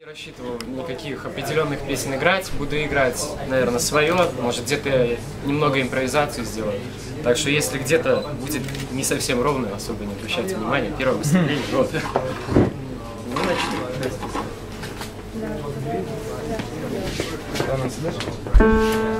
Не рассчитываю никаких определенных песен играть. Буду играть, наверное, свое. Может, где-то немного импровизацию сделаю. Так что, если где-то будет не совсем ровно, особо не обращайте внимания. Первое выступление. Вот. Ну, начнем.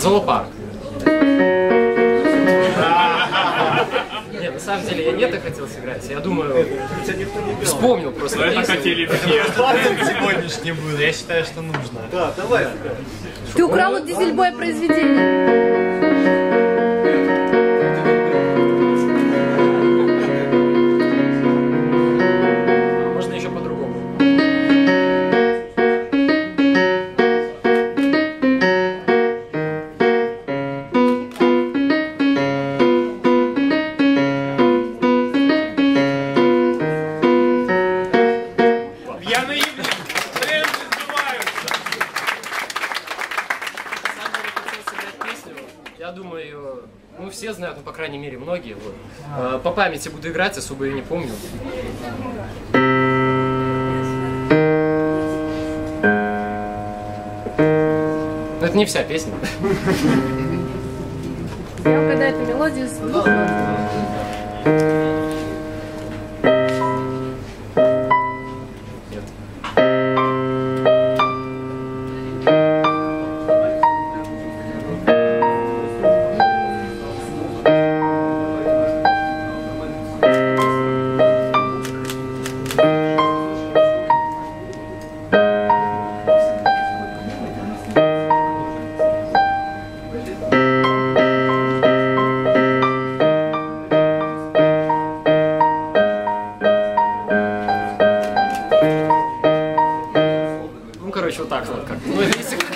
Зоопарк. Нет, на самом деле я не это хотел сыграть. Я думаю, вспомнил просто. Но хотели. Сегодняшний был. Я считаю, что нужно. Да, давай. Ты украл у Дизельбоя произведение. Все знают, ну, по крайней мере, многие. Вот. А, По памяти буду играть, особо ее не помню. Но это не вся песня. Я угадаю эту мелодию с двух. Ну, короче, вот так